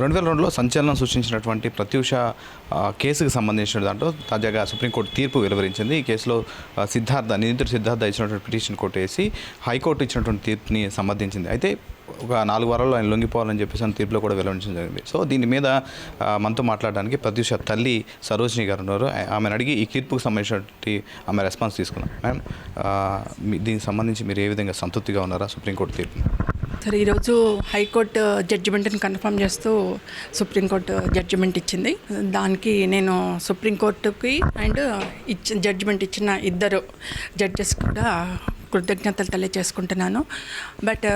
రెండు వేల రెండులో సంచలనం సృష్టించినటువంటి ప్రత్యూష కేసుకు సంబంధించిన దాంట్లో తాజాగా సుప్రీంకోర్టు తీర్పు వెలువరించింది. ఈ కేసులో సిద్ధార్థ నిందితుడు సిద్ధార్థ ఇచ్చినటువంటి పిటిషన్ కోర్టు వేసి హైకోర్టు ఇచ్చినటువంటి తీర్పుని సంబంధించింది. అయితే ఒక నాలుగు వారాల్లో ఆయన లొంగిపోవాలని చెప్పేసి అని తీర్పులో కూడా వెల్లడించడం జరిగింది. సో దీని మీద మనతో మాట్లాడడానికి ప్రత్యూష తల్లి సరోజిని గారు ఉన్నారు. ఆమెను అడిగి ఈ తీర్పుకు సంబంధించినటువంటి ఆమె రెస్పాన్స్ తీసుకున్నాం. మ్యామ్ దీనికి సంబంధించి మీరు ఏ విధంగా సంతృప్తిగా ఉన్నారా సుప్రీంకోర్టు తీర్పు సరే ఈరోజు హైకోర్టు జడ్జిమెంట్ని కన్ఫర్మ్ చేస్తూ సుప్రీంకోర్టు జడ్జిమెంట్ ఇచ్చింది. దానికి నేను సుప్రీంకోర్టుకి అండ్ ఇచ్చిన జడ్జిమెంట్ ఇచ్చిన ఇద్దరు జడ్జెస్ కూడా కృతజ్ఞతలు తెలియజేసుకుంటున్నాను. బట్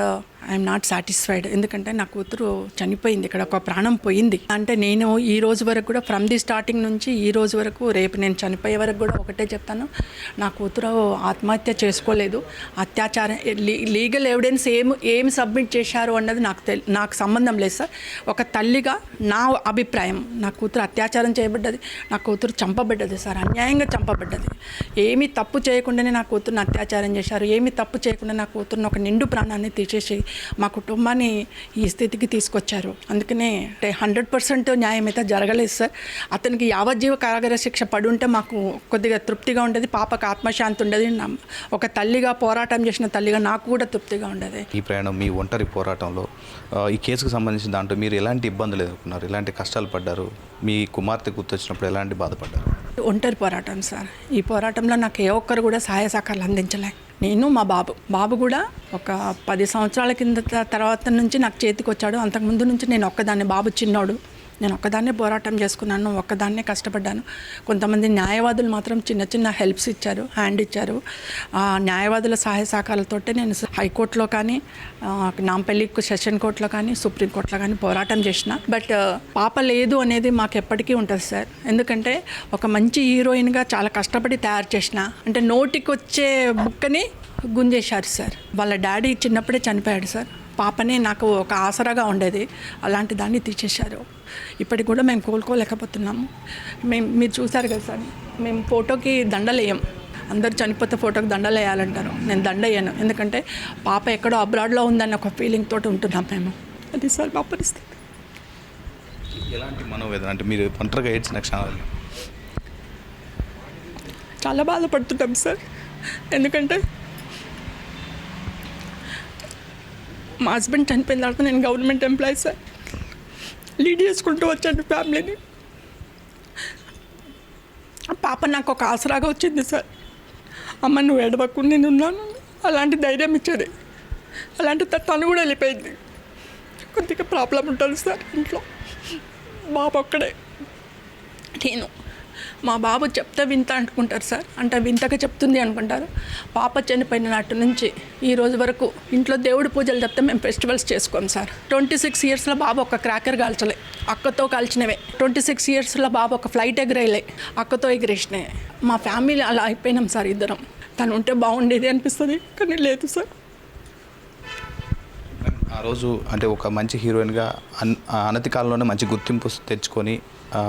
ఐఎమ్ నాట్ సాటిస్ఫైడ్ ఎందుకంటే నా కూతురు చనిపోయింది. ఇక్కడ ఒక ప్రాణం పోయింది. అంటే నేను ఈ రోజు వరకు కూడా ఫ్రమ్ ది స్టార్టింగ్ నుంచి ఈ రోజు వరకు రేపు నేను చనిపోయే వరకు కూడా ఒకటే చెప్తాను. నా కూతురు ఆత్మహత్య చేసుకోలేదు. అత్యాచారం లీగల్ ఎవిడెన్స్ ఏం ఏం సబ్మిట్ చేశారు అన్నది నాకు తెలి నాకు సంబంధం లేదు సార్. ఒక తల్లిగా నా అభిప్రాయం నా కూతురు అత్యాచారం చేయబడ్డది నా కూతురు చంపబడ్డది సార్. అన్యాయంగా చంపబడ్డది. ఏమీ తప్పు చేయకుండానే నా కూతురుని అత్యాచారం చేశారు. ఏమీ తప్పు చేయకుండా నా కూతురుని ఒక నిండు ప్రాణాన్ని తీసేసి మా కుటుంబాన్ని ఈ స్థితికి తీసుకొచ్చారు. అందుకనే అంటే హండ్రెడ్ పర్సెంట్ న్యాయం అయితే జరగలేదు సార్. అతనికి యావజ్జీవ కారాగార శిక్ష పడి ఉంటే మాకు కొద్దిగా తృప్తిగా ఉండేది పాపకు ఆత్మశాంతి ఉండేది. ఒక తల్లిగా పోరాటం చేసిన తల్లిగా నాకు కూడా తృప్తిగా ఉండేది. ఈ ప్రయాణం మీ ఒంటరి పోరాటంలో ఈ కేసుకు సంబంధించిన దాంట్లో మీరు ఎలాంటి ఇబ్బందులు ఎదుర్కొన్నారు? ఎలాంటి కష్టాలు పడ్డారు? మీ కుమార్తె గుర్తొచ్చినప్పుడు ఎలాంటి బాధపడ్డారు? ఒంటరి పోరాటం సార్. ఈ పోరాటంలో నాకు ఏ ఒక్కరు కూడా సహాయ సహకారాలు అందించలే. నేను మా బాబు బాబు కూడా ఒక పది సంవత్సరాల కింద తర్వాత నుంచి నాకు చేతికి వచ్చాడు అంతకుముందు నుంచి నేను ఒక్కదాన్ని. బాబు చిన్నోడు. నేను ఒక్కదాన్నే పోరాటం చేసుకున్నాను ఒక్కదాన్నే కష్టపడ్డాను. కొంతమంది న్యాయవాదులు మాత్రం చిన్న చిన్న హెల్ప్స్ ఇచ్చారు హ్యాండ్ ఇచ్చారు. ఆ న్యాయవాదుల సహాయ సహకారాలతోటే నేను హైకోర్టులో కానీ నాంపల్లి సెషన్ కోర్టులో కానీ సుప్రీంకోర్టులో కానీ పోరాటం చేసిన. బట్ పాప లేదు అనేది మాకు ఎప్పటికీ ఉంటుంది సార్. ఎందుకంటే ఒక మంచి హీరోయిన్గా చాలా కష్టపడి తయారు చేసిన అంటే నోటికి వచ్చే బుక్కని గుంజేశారు సార్. వాళ్ళ డాడీ చిన్నప్పుడే చనిపోయాడు సార్. పాపనే నాకు ఒక ఆసరాగా ఉండేది. అలాంటి దాన్ని తీసేశారు. ఇప్పటికి కూడా మేము కోలుకోలేకపోతున్నాము. మేము మీరు చూసారు కదా సార్ మేము ఫోటోకి దండలేయం. అందరు చనిపోతే ఫోటోకి దండలు వేయాలంటారు నేను దండ వేయను ఎందుకంటే పాప ఎక్కడో అబ్రాడ్లో ఉందని ఒక ఫీలింగ్ తోటి ఉంటున్నాం మేము. అది సార్ మా పరిస్థితి. ఎలాంటి మనోవేదన? అంటే మీరు ఒంటరిగా ఏడ్చిన క్షణాలు? చాలా బాధపడుతున్నాం సార్. ఎందుకంటే మా హస్బెండ్ చనిపోయిన తర్వాత నేను గవర్నమెంట్ ఎంప్లాయీ సార్ లీడ్ చేసుకుంటూ వచ్చాను ఫ్యామిలీని. పాప నాకు ఒక ఆసరాగా వచ్చింది సార్ అమ్మ నువ్వు ఎడవకు నేను ఉన్నాను. అలాంటి ధైర్యం ఇచ్చేది. అలాంటి తను కూడా వెళ్ళిపోయింది. కొద్దిగా ప్రాబ్లం ఉంటుంది సార్ ఇంట్లో. బాబు ఒక్కడే. నేను మా బాబు చెప్తే వింత అనుకుంటారు సార్. అంటే వింతగా చెప్తుంది అనుకుంటారు. పాప చనిపోయిన నాటి నుంచి ఈ రోజు వరకు ఇంట్లో దేవుడి పూజలు చెప్తే మేము ఫెస్టివల్స్ చేసుకోం సార్. ట్వంటీ సిక్స్ ఇయర్స్లో బాబు ఒక క్రాకర్ కాల్చలే. అక్కతో కాల్చినవే. ట్వంటీ సిక్స్ ఇయర్స్లో బాబు ఒక ఫ్లైట్ ఎగిరేయలే అక్కతో ఎగిరేసినాయి మా ఫ్యామిలీ అలా అయిపోయినాం సార్ ఇద్దరం. తను ఉంటే బాగుండేది అనిపిస్తుంది కానీ లేదు సార్. ఆ రోజు అంటే ఒక మంచి హీరోయిన్గా అన్ ఆ అనతి కాలంలోనే మంచి గుర్తింపు తెచ్చుకొని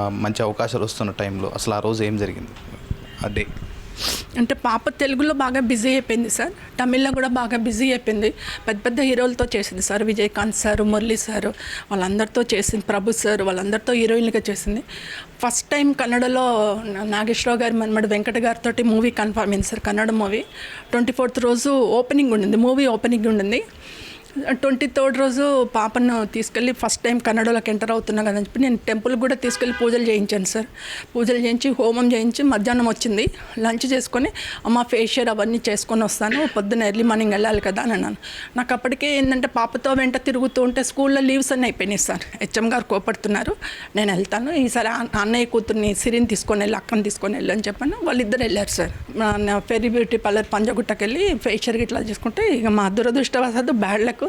మంచి అవకాశాలు వస్తున్న టైంలో అసలు ఆ రోజు ఏం జరిగింది? ఆ డే. అంటే పాప తెలుగులో బాగా బిజీ అయిపోయింది సార్. తమిళ్ళో కూడా బాగా బిజీ అయిపోయింది. పెద్ద పెద్ద హీరోలతో చేసింది sir. Vijayakanth sir Murali sir వాళ్ళందరితో చేసింది. ప్రభు సార్ వాళ్ళందరితో హీరోయిన్లుగా చేసింది. ఫస్ట్ టైం కన్నడలో నాగేశ్వరరావు గారి మనమడు వెంకట గారితో మూవీ కన్ఫర్మ్ అయింది sir. Kannada movie. Twenty fourth రోజు ఓపెనింగ్ ఉండింది. మూవీ ఓపెనింగ్ ఉండింది. ట్వంటీ థర్డ్ రోజు పాపను తీసుకెళ్ళి ఫస్ట్ టైం కన్నడలోకి ఎంటర్ అవుతున్నా కదని చెప్పి నేను టెంపుల్ కూడా తీసుకెళ్ళి పూజలు చేయించాను సార్. పూజలు చేయించి హోమం చేయించి మధ్యాహ్నం వచ్చింది. లంచ్ చేసుకొని అమ్మ ఫేషియర్ అవన్నీ చేసుకొని వస్తాను. పొద్దున్న ఎర్లీ మార్నింగ్ వెళ్ళాలి కదా అని అన్నాను. నాకు అప్పటికే ఏంటంటే పాపతో వెంట తిరుగుతూ ఉంటే స్కూల్లో లీవ్స్ అన్నీ అయిపోయినాయి సార్. హెచ్ఎం గారు కోపడుతున్నారు. నేను వెళ్తాను. ఈసారి అన్నయ్య కూతుర్ని సిరిని తీసుకొని వెళ్ళి అక్కని తీసుకొని వెళ్ళి అని చెప్పాను. వాళ్ళిద్దరు వెళ్ళారు సార్. ఫెరీ బ్యూటీ పార్లర్ పంజగుట్టకి వెళ్ళి ఫేషియర్ ఇట్లా చేసుకుంటే ఇక మా దురదృష్టవశాత్తు బ్యాడ్ లక్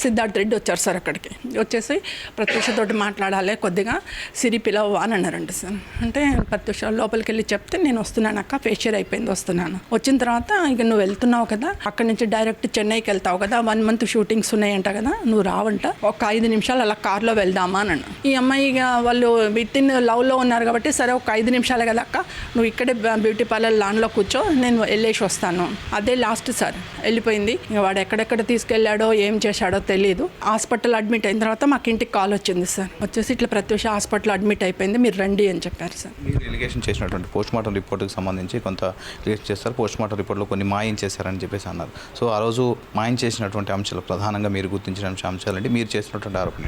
సిద్ధార్థ్ రెడ్డి వచ్చారు సార్ అక్కడికి. వచ్చేసి ప్రత్యూషతోటి మాట్లాడాలి కొద్దిగా సిరి పిలవ అని అన్నారంట సార్. అంటే ప్రత్యూష లోపలికి వెళ్ళి చెప్తే నేను వస్తున్నాను అక్క ఫేషియర్ అయిపోయింది వస్తున్నాను. వచ్చిన తర్వాత ఇక నువ్వు వెళ్తున్నావు కదా అక్కడి నుంచి డైరెక్ట్ చెన్నైకి వెళ్తావు కదా వన్ మంత్ షూటింగ్స్ ఉన్నాయంట కదా నువ్వు రావంట ఒక ఐదు నిమిషాలు అలా కార్లో వెళ్దామా అని ఈ అమ్మాయి ఇక వాళ్ళు విత్ ఇన్ లవ్లో ఉన్నారు కాబట్టి సరే ఒక ఐదు నిమిషాలే కదా అక్క నువ్వు ఇక్కడే బ్యూటీ పార్లర్ లాన్లో కూర్చో నేను వెళ్ళేసి వస్తాను. అదే లాస్ట్ సార్ వెళ్ళిపోయింది. వాడు ఎక్కడెక్కడ తీసుకెళ్ళాడు చేశాడో ఏం చేశాడో తెలియదు హాస్పిటల్ అడ్మిట్ అయిన తర్వాత మాకు ఇంటికి కాల్ వచ్చింది సార్. వచ్చేసి ఇట్లా ప్రత్యూష హాస్పిటల్ అడ్మిట్ అయిపోయింది. మీరు రండి అని చెప్పారు సార్. మీరు ఎలిగేషన్ చేసినటువంటి పోస్ట్ మార్టం రిపోర్ట్కి సంబంధించి కొంత రిలీజ్ చేస్తారు. పోస్ట్ మార్టం రిపోర్ట్లో కొన్ని మాయం చేశారని చెప్పేసి అన్నారు. సో ఆ రోజు మాయం చేసినటువంటి అంశాలు ప్రధానంగా మీరు గుర్తించిన అంశాలు అంటే మీరు చేసినటువంటి ఆరోపణ?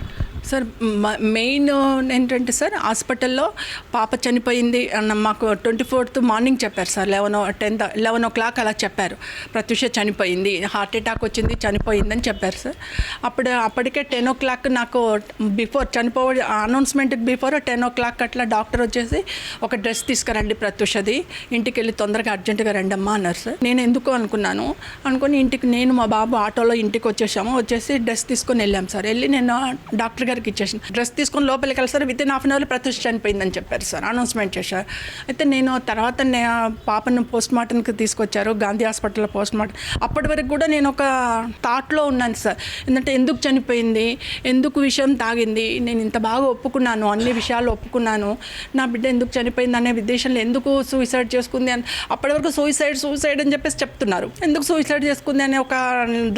సార్ మెయిన్ ఏంటంటే సార్ హాస్పిటల్లో పాప చనిపోయింది అన్న మాకు ట్వంటీ ఫోర్త్ మార్నింగ్ చెప్పారు sir. Eleven tenth eleven o'clock అలా చెప్పారు. ప్రత్యూష చనిపోయింది హార్ట్ అటాక్ వచ్చింది చనిపోయిందని చెప్పారు సార్. అప్పుడు అప్పటికే టెన్ ఓ క్లాక్ నాకు బిఫోర్ చనిపో announcement before ten o'clock అట్లా డాక్టర్ వచ్చేసి ఒక డ్రెస్ తీసుకురండి ప్రత్యూషది ఇంటికి వెళ్ళి తొందరగా అర్జెంటుగా రండి అమ్మా అన్నారు సార్. నేను ఎందుకు అనుకున్నాను? అనుకుని ఇంటికి నేను మా బాబు ఆటోలో ఇంటికి వచ్చేసాము. వచ్చేసి డ్రెస్ తీసుకొని వెళ్ళాం సార్. వెళ్ళి నేను డాక్టర్ గారికి ఇచ్చేసాను. డ్రెస్ తీసుకొని లోపలికి వెళ్ళి sir. Within half an hour Pratyusha చనిపోయిందని చెప్పారు సార్. అనౌన్స్మెంట్ చేశారు. అయితే నేను తర్వాత నే- పాపను పోస్ట్ మార్టంకి తీసుకొచ్చారు. గాంధీ హాస్పిటల్లో పోస్ట్ మార్టం. అప్పటి వరకు కూడా నేను ఒక థాట్లో ఉన్నాను సార్. ఎందుకంటే ఎందుకు చనిపోయింది ఎందుకు విషయం తాగింది నేను ఇంత బాగా ఒప్పుకున్నాను అన్ని విషయాలు ఒప్పుకున్నాను. నా బిడ్డ ఎందుకు చనిపోయింది అనే ఉద్దేశంలో ఎందుకు సూసైడ్ చేసుకుంది అని అప్పటి వరకు సూసైడ్ సూసైడ్ అని చెప్పేసి చెప్తున్నారు. ఎందుకు సూసైడ్ చేసుకుంది అనే ఒక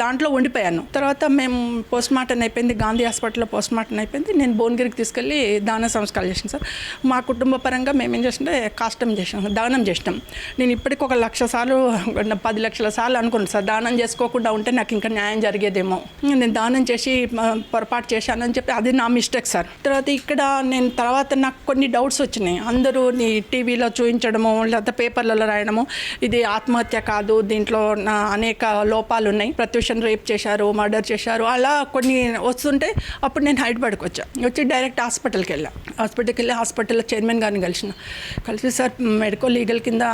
దాంట్లో ఉండిపోయాను. తర్వాత మేము పోస్ట్ మార్టం అయిపోయింది గాంధీ హాస్పిటల్లో పోస్ట్ మార్టం అయిపోయింది. నేను భువనగిరికి తీసుకెళ్ళి దాన సంస్కారం చేసాను సార్. మా కుటుంబ పరంగా మేము ఏం చేస్తుంటే కాష్టం చేసాం దానం చేసినాం. నేను ఇప్పటికి ఒక లక్ష సార్లు పది లక్షల సార్లు అనుకున్నాను సార్. దానం చేసుకోకుండా ఉంటే నాకు ఇంకా న్యాయం జరిగేదేమో. నేను దానం చేసి పొరపాటు చేశానని చెప్పి అది నా మిస్టేక్ సార్. తర్వాత ఇక్కడ నేను తర్వాత నాకు కొన్ని డౌట్స్ వచ్చినాయి. అందరూ నీ టీవీలో చూపించడము లేకపోతే పేపర్లలో రాయడము ఇది ఆత్మహత్య కాదు దీంట్లో నా అనేక లోపాలు ఉన్నాయి. ప్రత్యూషన్ రేప్ చేశారు మర్డర్ చేశారు అలా కొన్ని వస్తుంటే అప్పుడు నేను హైదరాబాద్కి వచ్చా. వచ్చి డైరెక్ట్ హాస్పిటల్కి వెళ్ళాను హాస్పిటల్కి వెళ్ళి హాస్పిటల్లో చైర్మన్ గారిని కలిసిన. కలిసి సార్ మెడికల్ లీగల్ కింద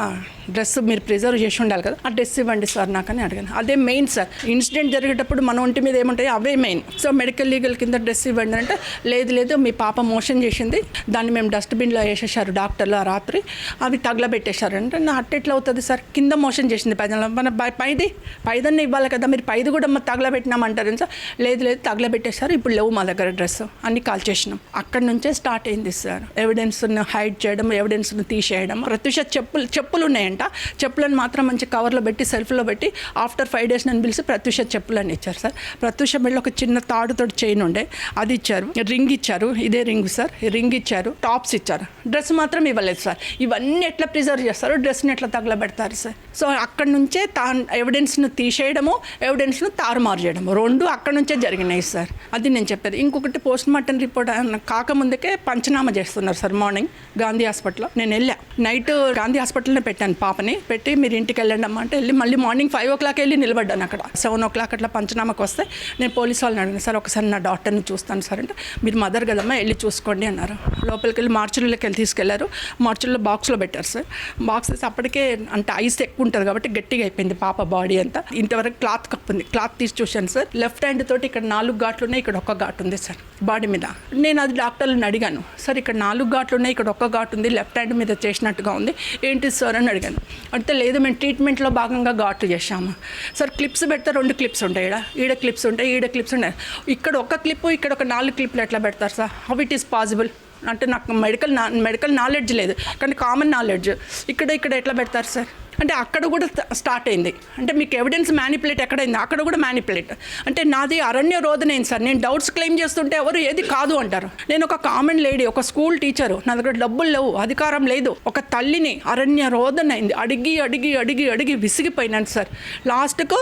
డ్రెస్ మీరు ప్రిజర్వ్ చేసి ఉండాలి కదా ఆ డ్రెస్ ఇవ్వండి సార్ నాకని అడిగాను. అదే మెయిన్ సార్. ఇన్సిడెంట్ జరిగేటప్పుడు మన ఒంటి మీద ఏముంటాయి? అవే మెయిన్ సో మెడికల్ లీగల్ కింద డ్రెస్ ఇవ్వండి అంటే లేదు లేదు మీ పాప మోషన్ చేసింది. దాన్ని మేము డస్ట్బిన్లో వేసేసారు డాక్టర్లు ఆ రాత్రి. అవి తగలబెట్టేశారు. అంటే నా అట్ట ఎట్లా అవుతుంది సార్? కింద మోషన్ చేసింది పైన మన పైది పైదన్న ఇవ్వాలి కదా మీరు పైది కూడా తగలబెట్టినామంటారు సార్? లేదు లేదు తగలబెట్టేశారు. ఇప్పుడు లేవు మా దగ్గర డ్రెస్ అన్ని కాల్ చేసినాం. అక్కడ నుంచే స్టార్ట్ అయింది సార్. ఎవిడెన్స్ను హైడ్ చేయడం ఎవిడెన్స్ను తీసేయడం. ప్రత్యూష చెప్పులు చెప్పులు ఉన్నాయంట. చెప్పులను మాత్రం మంచి కవర్లో పెట్టి సెల్ఫ్లో పెట్టి ఆఫ్టర్ ఫైవ్ డేస్ నన్ను పిలిచి ప్రత్యూష చెప్పులని ఇచ్చారు సార్. ప్రత్యూష మెడలో ఒక చిన్న తాడుతో చైన్ ఉండే అది ఇచ్చారు. రింగ్ ఇచ్చారు. ఇదే రింగ్ సార్. రింగ్ ఇచ్చారు. టాప్స్ ఇచ్చారు. డ్రెస్ మాత్రం ఇవ్వలేదు సార్. ఇవన్నీ ఎట్లా ప్రిజర్వ్ చేస్తారు డ్రెస్ని ఎట్లా తగలబెడతారు సార్. సో అక్కడ నుంచే తా ఎవిడెన్స్ను తీసేయడము ఎవిడెన్స్ను తారుమారు చేయడము. రెండు అక్కడ నుంచే జరిగినాయి సార్. అది నేను చెప్పేది. ఇంకొకటి పోస్ట్ మార్టం రిపోర్ట్ కాకముందుకే పంచనామా చేస్తున్నారు సార్ మార్నింగ్ గాంధీ హాస్పిటల్లో. నేను వెళ్ళా. నైట్ గాంధీ హాస్పిటల్నే పెట్టాను పాపని. పెట్టి మీరు ఇంటికి వెళ్ళండి అమ్మ అంటే వెళ్ళి మళ్ళీ మార్నింగ్ ఫైవ్ ఓ క్లాక్ వెళ్ళి నిలబడ్డాను అక్కడ. సెవెన్ ఓ క్లాక్ అట్లా పంచనామాకి వస్తే నేను పోలీస్ వాళ్ళని అడిగిన సార్ ఒకసారి నా డాక్టర్ని చూస్తాను సార్ అంటే మీరు మదర్ కదమ్మా వెళ్ళి చూసుకోండి అన్నారు. లోపలికి వెళ్ళి మార్చురీలోకి వెళ్ళి తీసుకెళ్ళారు. మార్చురీలో బాక్స్లో పెట్టారు సార్. బాక్స్ వేసి అప్పటికే అంటే ఐస్ ఎక్కువ ఉంటుంది కాబట్టి గట్టిగా అయిపోయింది పాప బాడీ అంతా. ఇంతవరకు క్లాత్ కప్పుంది క్లాత్ తీసి చూశాను సార్. లెఫ్ట్ హ్యాండ్ తోటి ఇక్కడ నాలుగు ఘాట్లు ఉన్నాయి ఇక్కడ ఒక్క ఘాటు ఉంది సార్ బాడీ మీద. నేను అది డాక్టర్లను అడిగాను సార్ ఇక్కడ నాలుగు ఘాట్లు ఉన్నాయి ఇక్కడ ఒక్క ఘాటు ఉంది లెఫ్ట్ హ్యాండ్ మీద చేసినట్టుగా ఉంది ఏంటి సార్? అని అడిగాను. అంటే లేదు మేము ట్రీట్మెంట్లో భాగంగా ఘాట్లు చేశాము. సార్ క్లిప్స్ పెడితే రెండు క్లిప్స్ ఉంటాయి ఈడ క్లిప్స్ ఉంటాయి ఈడ క్లిప్స్ ఉంటాయి ఇక్కడ ఒక క్లిప్ ఇక్కడ ఒక నాలుగు క్లిప్లు ఎట్లా పెడతారు sir? How it is possible అంటే నాకు మెడికల్ నా మెడికల్ నాలెడ్జ్ లేదు. కానీ కామన్ నాలెడ్జ్ ఇక్కడ ఇక్కడ ఎట్లా పెడతారు సార్? అంటే అక్కడ కూడా స్టార్ట్ అయింది. అంటే మీకు ఎవిడెన్స్ మ్యానిపులేట్ ఎక్కడైంది? అక్కడ కూడా మ్యానిపులేట్ అంటే నాది అరణ్య రోధనైంది సార్. నేను డౌట్స్ క్లెయిమ్ చేస్తుంటే ఎవరు ఏది కాదు అంటారు. నేను ఒక కామన్ లేడీ ఒక స్కూల్ టీచరు నా దగ్గర డబ్బులు లేవు అధికారం లేదు. ఒక తల్లిని అరణ్య రోదన అయింది. అడిగి అడిగి అడిగి అడిగి విసిగిపోయినాను సార్. లాస్ట్కు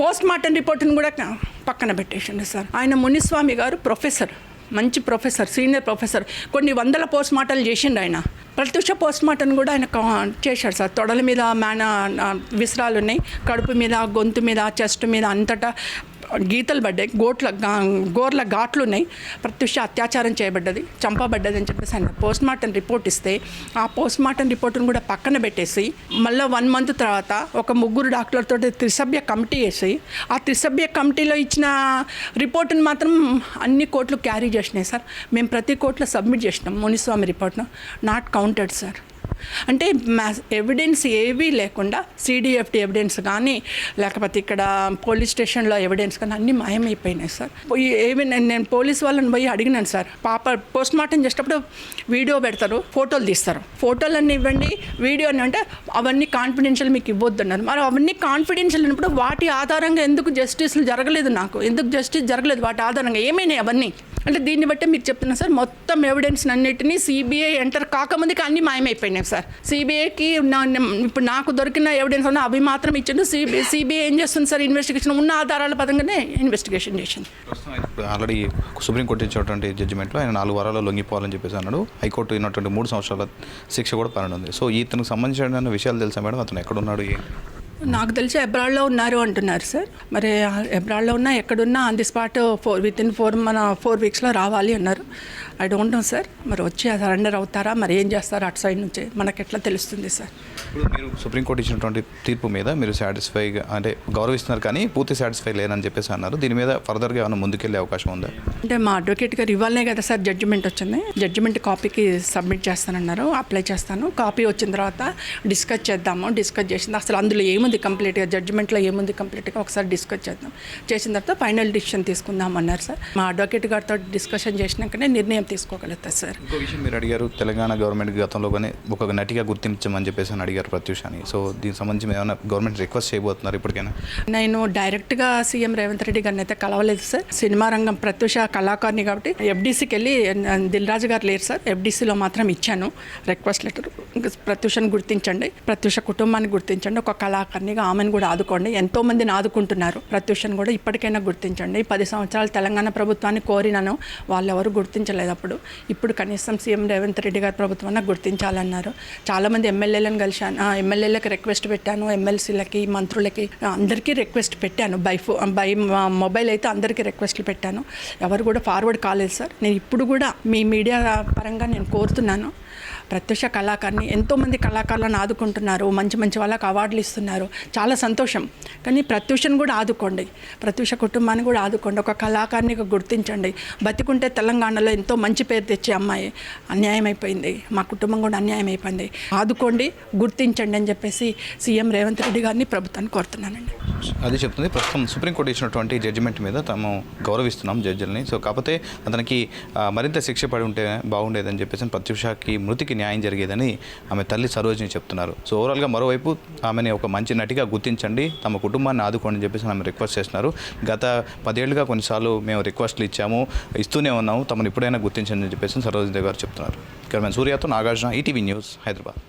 పోస్ట్ మార్టం రిపోర్ట్ని కూడా పక్కన పెట్టేసిండు సార్. ఆయన మునిస్వామి గారు ప్రొఫెసర్. మంచి ప్రొఫెసర్ సీనియర్ ప్రొఫెసర్. కొన్ని వందల పోస్ట్ మార్టం చేసిండు ఆయన. ప్రత్యూష పోస్ట్ మార్టం కూడా ఆయన చేశాడు సార్. తొడల మీద మేన విసరాలు ఉన్నాయి. కడుపు మీద గొంతు మీద చెస్ట్ మీద అంతటా గీతలు పడ్డాయి. గోట్ల గోర్ల ఘాట్లు ఉన్నాయి. ప్రత్యూష అత్యాచారం చేయబడ్డది చంపబడ్డది అని చెప్పేసి ఆయన పోస్ట్ మార్టం రిపోర్ట్ ఇస్తే ఆ పోస్ట్ మార్టం రిపోర్ట్ని కూడా పక్కన పెట్టేసి మళ్ళీ వన్ మంత్ తర్వాత ఒక ముగ్గురు డాక్టర్లతో త్రిసభ్య కమిటీ వేసి ఆ త్రిసభ్య కమిటీలో ఇచ్చిన రిపోర్ట్ని మాత్రం అన్ని కోర్టులు క్యారీ చేసినాయి సార్. మేము ప్రతి కోర్టులో సబ్మిట్ చేసినాం మునిస్వామి రిపోర్ట్ను. Not counted sir. అంటే మ్యాస్ ఎవిడెన్స్ ఏవీ లేకుండా సిడిఎఫ్టీ ఎవిడెన్స్ కానీ లేకపోతే ఇక్కడ పోలీస్ స్టేషన్లో ఎవిడెన్స్ కానీ అన్నీ మాయమైపోయినాయి సార్. పోయి ఏమి నేను నేను పోలీస్ వాళ్ళని పోయి అడిగినాను సార్. పాప పోస్ట్ మార్టం చేసేటప్పుడు వీడియో పెడతారు ఫోటోలు తీస్తారు. ఫోటోలు అన్నీ ఇవ్వండి వీడియో అని అంటే అవన్నీ కాన్ఫిడెన్షియల్ మీకు ఇవ్వద్దు అన్నారు. మరి అవన్నీ కాన్ఫిడెన్షియల్ అన్నప్పుడు వాటి ఆధారంగా ఎందుకు జస్టిస్లు జరగలేదు నాకు? ఎందుకు జస్టిస్ జరగలేదు వాటి ఆధారంగా? ఏమైనాయి అవన్నీ? అంటే దీన్ని బట్టి మీకు చెప్తున్నా సార్ మొత్తం ఎవిడెన్స్ అన్నిటినీ సిబిఐ ఎంటర్ కాకముందుకి అన్ని మాయమైపోయినాయి సార్. సిబిఐకి ఇప్పుడు నాకు దొరికిన ఎవిడెన్స్ ఉన్న అవి మాత్రం ఇచ్చిండు. సిబిఐ సిబిఐ ఏం చేస్తుంది సార్? ఇన్వెస్టిగేషన్ ఉన్న ఆధారాల పదంగానే ఇన్వెస్టిగేషన్ చేసింది ఆల్రెడీ సుప్రీంకోర్టు ఇచ్చినటువంటి జడ్జిమెంట్లో ఆయన నాలుగు వారాల్లో లొంగిపోవాలని చెప్పేసి అన్నాడు. హైకోర్టు ఇన్నటువంటి మూడు సంవత్సరాల శిక్ష కూడా పనుంది సో ఇతనికి సంబంధించిన విషయాలు తెలుసా మేడం? అతను ఎక్కడున్నాడు? ఉన్నాడు నాకు తెలిసి ఎబ్రాడ్లో ఉన్నారు అంటున్నారు సార్. మరి ఎబ్రాడ్లో ఉన్నా ఎక్కడున్నా on the spot four within four మన ఫోర్ వీక్స్లో రావాలి అన్నారు. I don't know sir. మరి వచ్చి సరెండర్ అవుతారా? మరి ఏం చేస్తారు అటు సైడ్ నుంచి? మనకి ఎట్లా తెలుస్తుంది సార్? ఇప్పుడు మీరు సుప్రీంకోర్టు ఇచ్చినటువంటి తీర్పు మీద మీరు సాటిస్ఫైగా అంటే గౌరవిస్తున్నారు కానీ పూర్తి సాటిస్ఫై లేనని చెప్పేసి అన్నారు. దీని మీద ఫర్దర్గా ఏమైనా ముందుకెళ్ళే అవకాశం ఉందా? అంటే మా అడ్వకేట్ గారు ఇవ్వాలనే కదా సార్ జడ్జిమెంట్ వచ్చింది. జడ్జిమెంట్ కాపీకి సబ్మిట్ చేస్తానన్నారు. అప్లై చేస్తాను. కాపీ వచ్చిన తర్వాత డిస్కస్ చేద్దాము. డిస్కస్ చేసింది. అసలు అందులో ఏముంది కంప్లీట్గా జడ్జిమెంట్లో ఏముంది కంప్లీట్గా ఒకసారి డిస్కస్ చేద్దాం. చేసిన తర్వాత ఫైనల్ డిసిషన్ తీసుకుందాం అన్నారు సార్. మా అడ్వకేట్ గారితో డిస్కషన్ చేసినాకనే నిర్ణయం తీసుకోగలుగుతారు సార్. ఇంకో విషయం మీరు అడిగారు తెలంగాణ గవర్నమెంట్ గతంలో కానీ ఒక నటిగా గుర్తించమని చెప్పేసి అని అడిగారు ప్రత్యూష్ అని. సో దీనికి సంబంధించి ఏమైనా గవర్నమెంట్ రిక్వెస్ట్ చేయబోతున్నారు ఇప్పటికైనా? నేను డైరెక్ట్గా సీఎం రేవంత్ రెడ్డి గారిని అయితే కలవలేదు సార్. సినిమా రంగం ప్రత్యూష కళాకారిని కాబట్టి ఎఫ్డీసీకి వెళ్ళి దిల్ రాజు గారు లేరు సార్. ఎఫ్డీసీలో మాత్రం ఇచ్చాను రిక్వెస్ట్ లెటర్. ప్రత్యూషను గుర్తించండి ప్రత్యూష కుటుంబాన్ని గుర్తించండి ఒక కళాకారినిగా ఆమెను కూడా ఆదుకోండి. ఎంతో మందిని ఆదుకుంటున్నారు ప్రత్యూషను కూడా ఇప్పటికైనా గుర్తించండి. పది సంవత్సరాలు తెలంగాణ ప్రభుత్వాన్ని కోరినాను వాళ్ళు ఎవరు గుర్తించలేదు. అప్పుడు ఇప్పుడు కనీసం సీఎం రేవంత్ రెడ్డి గారి ప్రభుత్వాన్ని గుర్తించాలన్నారు. చాలామంది ఎమ్మెల్యేలను కలిశాను. ఎమ్మెల్యేలకు రిక్వెస్ట్ పెట్టాను. ఎమ్మెల్సీలకి మంత్రులకి అందరికీ రిక్వెస్ట్ పెట్టాను. బై ఫో బై మొబైల్ అయితే అందరికీ రిక్వెస్ట్లు పెట్టాను. ఎవరు కూడా ఫార్వర్డ్ కాలేదు సార్ నేను ఇప్పుడు కూడా మీ మీడియా పరంగా నేను కోరుతున్నాను. ప్రత్యక్ష కళాకారిని ఎంతోమంది కళాకారులను ఆదుకుంటున్నారు మంచి మంచి వాళ్ళకి అవార్డులు ఇస్తున్నారు. చాలా సంతోషం. కానీ ప్రత్యూషను కూడా ఆదుకోండి. ప్రత్యూష కుటుంబాన్ని కూడా ఆదుకోండి. ఒక కళాకారిని గుర్తించండి. బతికుంటే తెలంగాణలో ఎంతో మంచి పేరు తెచ్చే అమ్మాయి అన్యాయం అయిపోయింది. మా కుటుంబం కూడా అన్యాయం అయిపోయింది. ఆదుకోండి గుర్తించండి అని చెప్పేసి సీఎం రేవంత్ రెడ్డి గారిని ప్రభుత్వాన్ని కోరుతున్నానండి. అది చెప్తుంది. ప్రస్తుతం సుప్రీంకోర్టు ఇచ్చినటువంటి జడ్జిమెంట్ మీద తాము గౌరవిస్తున్నాం జడ్జిల్ని సో కాకపోతే అతనికి మరింత శిక్ష పడి ఉంటే బాగుండేదని చెప్పేసి ప్రత్యూషకి మృతికి న్యాయం జరిగేదని ఆమె తల్లి సరోజిని చెప్తున్నారు. సో ఓవరాల్గా మరోవైపు ఆమెని ఒక మంచి నటిగా గుర్తించండి తమ కుటుంబాన్ని ఆదుకోండి అని చెప్పేసి ఆమె రిక్వెస్ట్ చేస్తున్నారు. గత పదేళ్ళుగా కొన్నిసార్లు మేము రిక్వెస్ట్లు ఇచ్చాము ఇస్తూనే ఉన్నాము తమను ఇప్పుడైనా గుర్తించండి అని చెప్పేసి సరోజిని గారు చెప్తున్నారు. ఇక్కడ మేము సూర్యతో నాగార్జున ఈటీవీ న్యూస్ హైదరాబాద్.